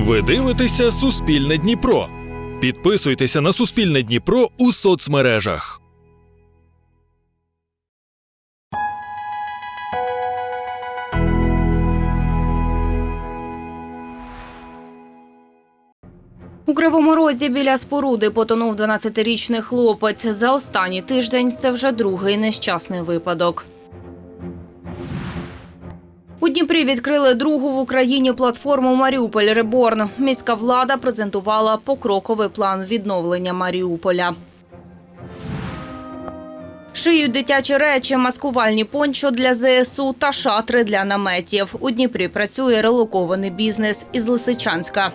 Ви дивитеся Суспільне Дніпро. Підписуйтеся на Суспільне Дніпро у соцмережах. У Кривому Розі біля споруди потонув 12-річний хлопець. За останній тиждень це вже другий нещасний випадок. У Дніпрі відкрили другу в Україні платформу Маріуполь Реборн. Міська влада презентувала покроковий план відновлення Маріуполя. Шиють дитячі речі, маскувальні пончо для ЗСУ та шатри для наметів. У Дніпрі працює релокований бізнес із Лисичанська.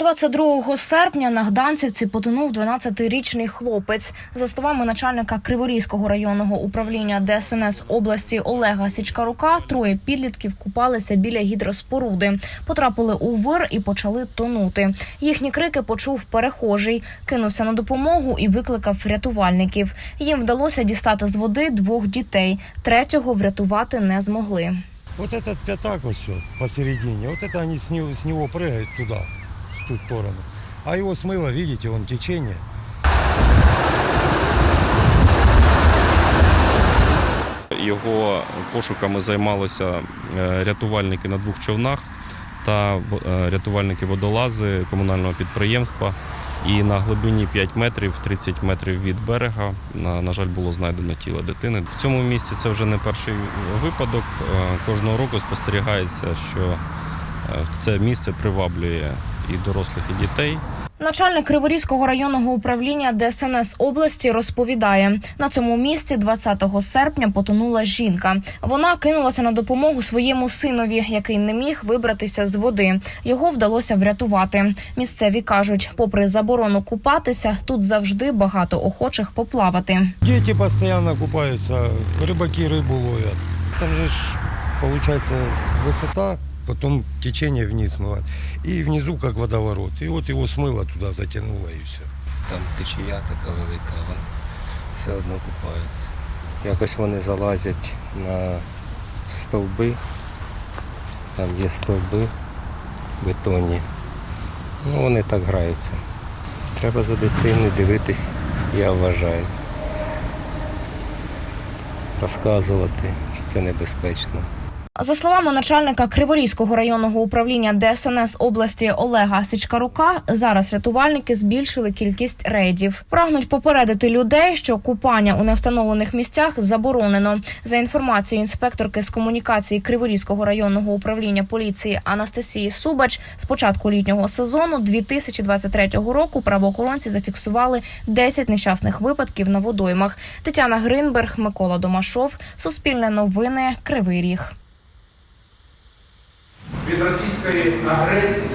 22 серпня на Гданцівці потонув 12-річний хлопець. За словами начальника Криворізького районного управління ДСНС області Олега Січкарука, троє підлітків купалися біля гідроспоруди, потрапили у вир і почали тонути. Їхні крики почув перехожий, кинувся на допомогу і викликав рятувальників. Їм вдалося дістати з води двох дітей. Третього врятувати не змогли. Вот этот пятак вот все посередине, вот это они с него, с него прыгают туда, в ту сторону. А его смыло, видите, вон течение. Його пошуками займалися е, рятувальники на двох човнах та е, рятувальники-водолази комунального підприємства. І на глибині 5 метрів, 30 метрів від берега, на, на жаль, було знайдено тіло дитини. В цьому місці це вже не перший випадок. Е, Кожного року спостерігається, що це місце приваблює і дорослих, і дітей. Начальник Криворізького районного управління ДСНС області розповідає, на цьому місці 20 серпня потонула жінка. Вона кинулася на допомогу своєму синові, який не міг вибратися з води. Його вдалося врятувати. Місцеві кажуть, попри заборону купатися, тут завжди багато охочих поплавати. Дети постоянно купаются, рыбаки рыбу ловят. Там же ж, получается высота, потом течение вниз смывает. И внизу как водоворот. И вот его смыло туда, затянуло и все. там течія така велика, вони все одно купаються. Якось вони залазять на стовби, там є стовби бетонні. Ну, вони так граються. Треба за дитиною дивитись, я вважаю. Розказувати, що це небезпечно. За словами начальника Криворізького районного управління ДСНС області Олега Сичкарука, зараз рятувальники збільшили кількість рейдів. Прагнуть попередити людей, що купання у невстановлених місцях заборонено. За інформацією інспекторки з комунікації Криворізького районного управління поліції Анастасії Субач, з початку літнього сезону 2023 року правоохоронці зафіксували 10 нещасних випадків на водоймах. Тетяна Гринберг, Микола Домашов, Суспільне новини, Кривий Ріг. Від російської агресії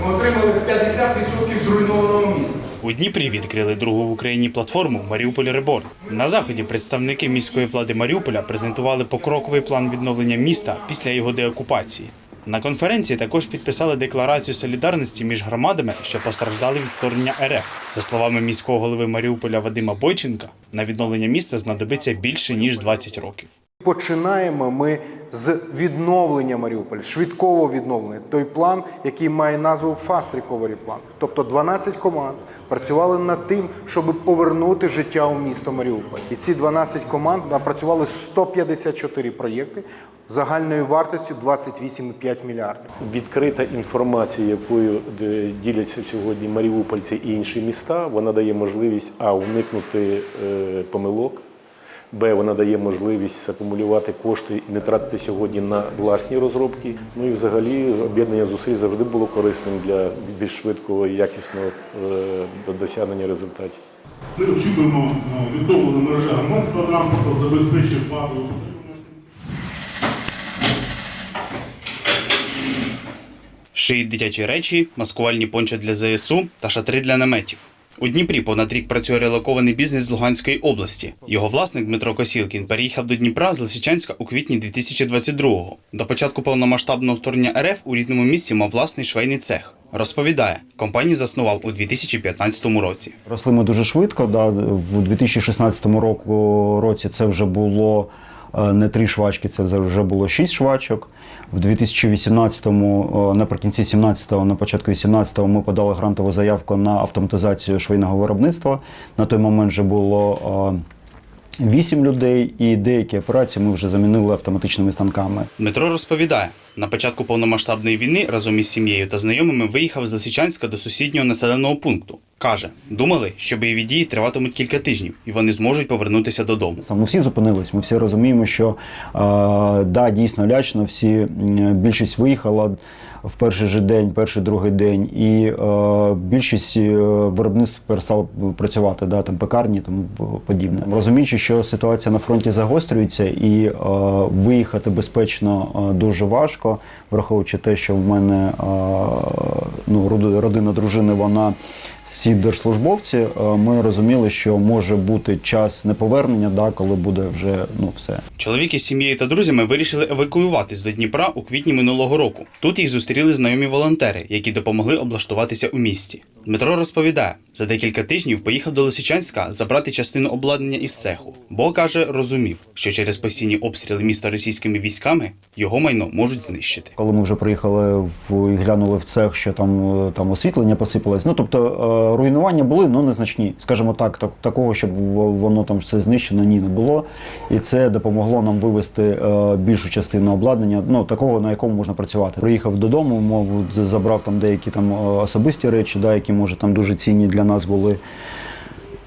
ми отримали 50% зруйнованого міста. У Дніпрі відкрили другу в Україні платформу Маріуполь Реборн. На заході представники міської влади Маріуполя презентували покроковий план відновлення міста після його деокупації. На конференції також підписали декларацію солідарності між громадами, що постраждали від вторгнення РФ. За словами міського голови Маріуполя Вадима Бойченка, на відновлення міста знадобиться більше ніж 20 років. Починаємо ми з відновлення Маріуполя, швидкого відновлення. Той план, який має назву Fast Recovery Plan. Тобто 12 команд працювали над тим, щоб повернути життя у місто Маріуполь. І ці 12 команд напрацювали 154 проєкти загальною вартістю 28,5 мільярдів. Відкрита інформація, якою діляться сьогодні маріупольці і інші міста, вона дає можливість а уникнути е, помилок. Б, вона дає можливість акумулювати кошти і не тратити сьогодні на власні розробки. Ну і взагалі об'єднання зусиль завжди було корисним для більш швидкого і якісного е, досягнення результатів. Ми очікуємо е, відновлення мережі громадського транспорту, забезпечує базові потреби мешканців. Шиють дитячі речі, маскувальні пончо для ЗСУ та шатри для наметів. У Дніпрі понад рік працює релокований бізнес з Луганської області. Його власник Дмитро Косілкін переїхав до Дніпра з Лисичанська у квітні 2022-го. До початку повномасштабного вторгнення РФ у рідному місті мав власний швейний цех. Розповідає, компанію заснував у 2015 році. Росли ми дуже швидко. Да. В 2016 року, році це вже було не три швачки, це вже було шість швачок. В 2018-му, е, наприкінці 17-го, на початку 18-го ми подали грантову заявку на автоматизацію швейного виробництва. На той момент вже було е, вісім людей, і деякі операції ми вже замінили автоматичними станками. Дмитро розповідає, на початку повномасштабної війни разом із сім'єю та знайомими виїхав з Лисичанська до сусіднього населеного пункту. Каже, думали, що бойові дії триватимуть кілька тижнів, і вони зможуть повернутися додому. Ми всі зупинились. Ми всі розуміємо, що е, да, дійсно лячно. Всі більшість виїхала в перший же день, перший другий день, і е, більшість е, виробництв перестало працювати, да, там пекарні, тому подібне. Розуміючи, що ситуація на фронті загострюється, і е, виїхати безпечно е, дуже важко, враховуючи те, що в мене е, ну, родина дружини, вона всі держслужбовці, е, ми розуміли, що може бути час неповернення, да, коли буде вже ну все. Чоловіки з сім'єю та друзями вирішили евакуюватись до Дніпра у квітні минулого року. Тут їх зустріли знайомі волонтери, які допомогли облаштуватися у місті. Дмитро розповідає, за декілька тижнів поїхав до Лисичанська забрати частину обладнання із цеху, бо каже, розумів, що через постійні обстріли міста російськими військами його майно можуть знищити. Коли ми вже приїхали в і глянули в цех, що там, е, там освітлення посипалось. Ну тобто е, руйнування були, але незначні. Скажімо так, так, такого, щоб воно там все знищено, ні, не було. І це допомогло нам вивести е, більшу частину обладнання, ну такого, на якому можна працювати. Приїхав додому, мов забрав там деякі там особисті речі, да, які може там дуже цінні для нас були.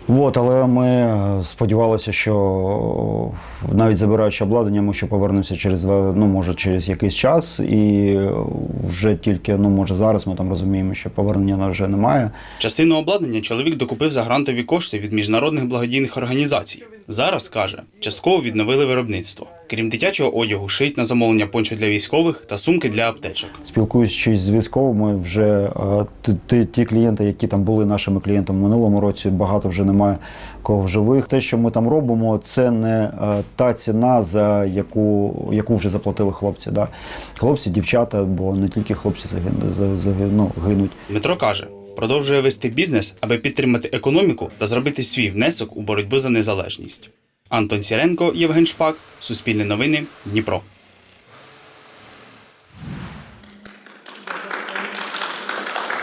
От, але ми е, сподівалися, що навіть забираючи обладнання, ми ще повернемося через ну може через якийсь час, і вже тільки ну може зараз ми там розуміємо, що повернення вже немає. Частину обладнання чоловік докупив за грантові кошти від міжнародних благодійних організацій. Зараз каже, частково відновили виробництво. Крім дитячого одягу, шиють на замовлення пончо для військових та сумки для аптечок. Спілкуючись з військовими, вже е, ті- ті, клієнти, які там були нашими клієнтами в минулому році, багато вже немає кого в живих. Те, що ми там робимо, це не е, та ціна, за яку, яку вже заплатили хлопці. Да? Хлопці, дівчата, бо не тільки хлопці загин- за- ну, гинуть. Дмитро каже, продовжує вести бізнес, аби підтримати економіку та зробити свій внесок у боротьбу за незалежність. Антон Сіренко, Євген Шпак, Суспільне новини, Дніпро.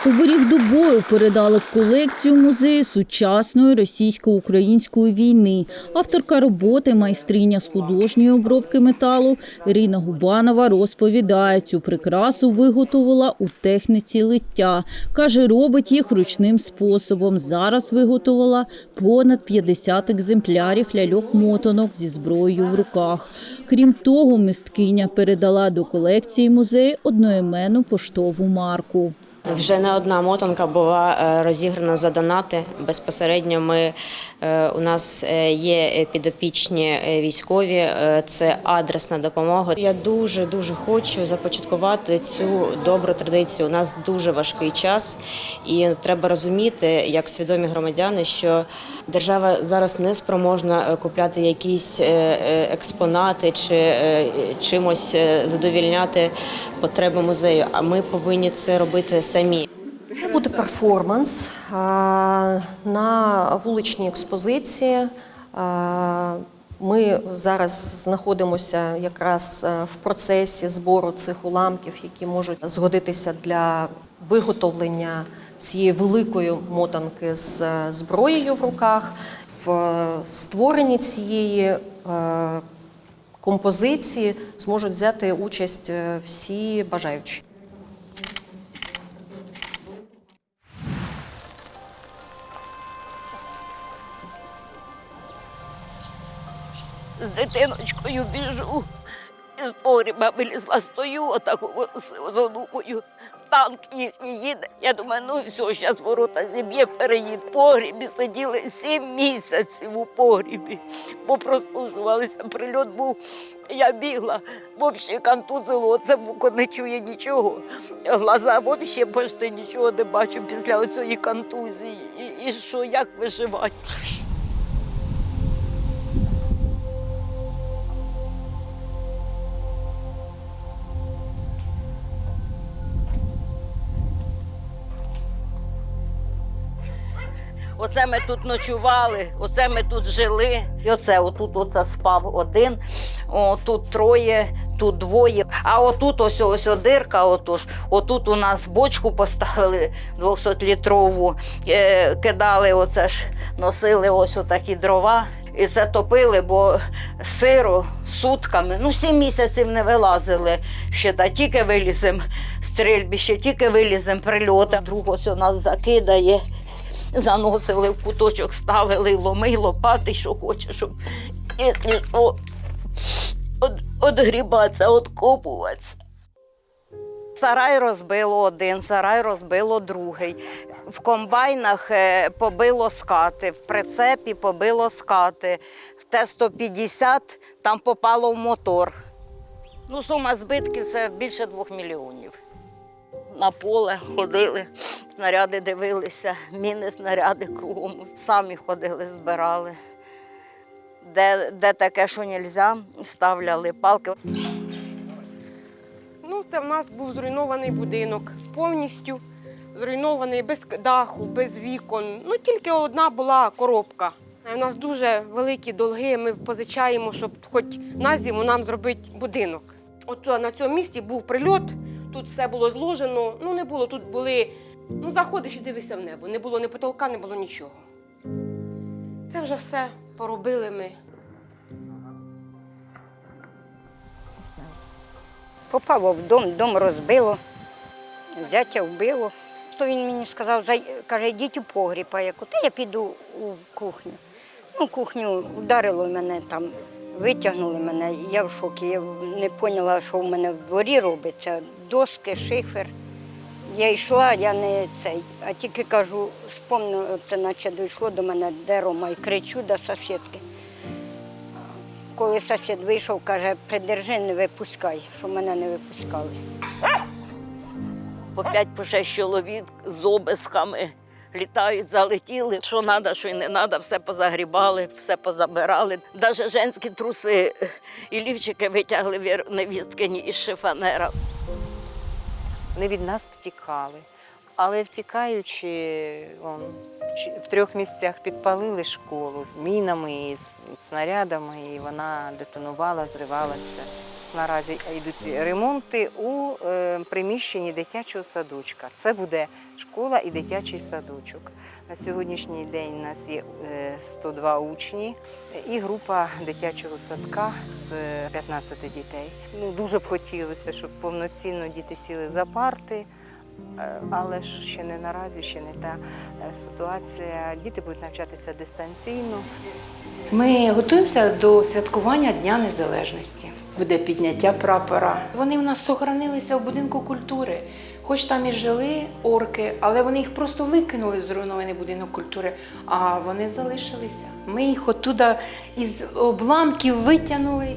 Оберіг до бою передали в колекцію музею сучасної російсько-української війни. Авторка роботи, майстриня з художньої обробки металу Ірина Губанова розповідає, цю прикрасу виготовила у техніці лиття. Каже, робить їх ручним способом. Зараз виготовила понад 50 екземплярів ляльок-мотанок зі зброєю в руках. Крім того, мисткиня передала до колекції музею одноіменну поштову марку. Вже не одна мотанка була е, розіграна за донати. Безпосередньо ми е, у нас е, є підопічні військові. Це адресна допомога. Я дуже дуже хочу започаткувати цю добру традицію. У нас дуже важкий час, і треба розуміти, як свідомі громадяни, що держава зараз не спроможна купляти якісь експонати чи чимось задовільняти потреби музею. А ми повинні це робити самі. Буде перформанс на вуличній експозиції. Ми зараз знаходимося якраз е, в процесі збору цих уламків, які можуть згодитися для виготовлення цієї великої мотанки з е, зброєю в руках. В е, створенні цієї е, композиції зможуть взяти участь е, всі бажаючі. З дитиночкою біжу. Із погріба вилізла, стою, отак задумую. Танк їхній їде. Я думаю, ну все, зараз ворота зіб'є, переїде. В погрібі сиділи сім місяців у погрібі, бо прослужувалися. Прильот був, я бігла, взагалі контузило, це вуко не чує нічого. Глаза взагалі почти нічого не бачу після оцієї контузії. І, і що, як виживати. Оце ми тут ночували, оце ми тут жили. І оце отут оце спав один, о, тут троє, тут двоє. А отут ось ось дирка, отож, отут у нас бочку поставили 200-літрову, е, кидали оце ж, носили ось отакі дрова. І це топили, бо сиро сутками, ну сім місяців не вилазили. Ще та тільки вилізем стрільбі, ще тільки вилізем прильоти. Друг ось у нас закидає заносили в куточок, ставили ломи, лопати, що хоче, щоб якщо що, от, откопуватися. Сарай розбило один, сарай розбило другий. В комбайнах е, побило скати, в прицепі побило скати, в Т-150 там попало в мотор. Ну, сума збитків це більше двох мільйонів. На поле ходили, снаряди дивилися, міни, снаряди кругом. Самі ходили, збирали. Де, де таке, що не можна, ставляли палки. Ну, це в нас був зруйнований будинок, повністю зруйнований без даху, без вікон. Ну, тільки одна була коробка. У нас дуже великі долги, ми позичаємо, щоб хоч на зиму нам зробити будинок. От на цьому місці був прильот, тут все було зложено. Ну, не було, тут були. Ну, заходиш і дивишся в небо. Не було ні потолка, не було нічого. Це вже все поробили ми. Попало в дом, дом розбило, зятя вбило. То він мені сказав, каже, йдіть у погріб, а я кажу, я піду у кухню. Ну, кухню вдарило мене там, витягнули мене, я в шокі. Я не поняла, що в мене в дворі робиться. Доски, шифер. Я йшла, я не цей, а тільки кажу, спомню, це наче дійшло до мене, де Рома, і кричу до сусідки. Коли сусід вийшов, каже, придержи, не випускай, що мене не випускали. По п'ять, по шість чоловік з обисками літають, залетіли. Що треба, що й не треба, все позагрібали, все позабирали. Навіть женські труси і лівчики витягли невісткині із шифонера. Вони від нас втікали. Але втікаючи, он, в трьох місцях підпалили школу з мінами і снарядами, і вона детонувала, зривалася. Наразі йдуть ремонти у е, приміщенні дитячого садочка. Це буде школа і дитячий садочок. На сьогоднішній день у нас є е, 102 учні і група дитячого садка з е, 15 дітей. Ну, дуже б хотілося, щоб повноцінно діти сіли за парти. Е, Але ж ще не наразі, ще не та е, ситуація. Діти будуть навчатися дистанційно. Ми готуємося до святкування Дня Незалежності. Буде підняття прапора. Вони в нас сохранилися в будинку культури. Хоч там і жили орки, але вони їх просто викинули в зруйнований будинок культури, а вони залишилися. Ми їх оттуда із обламків витягнули.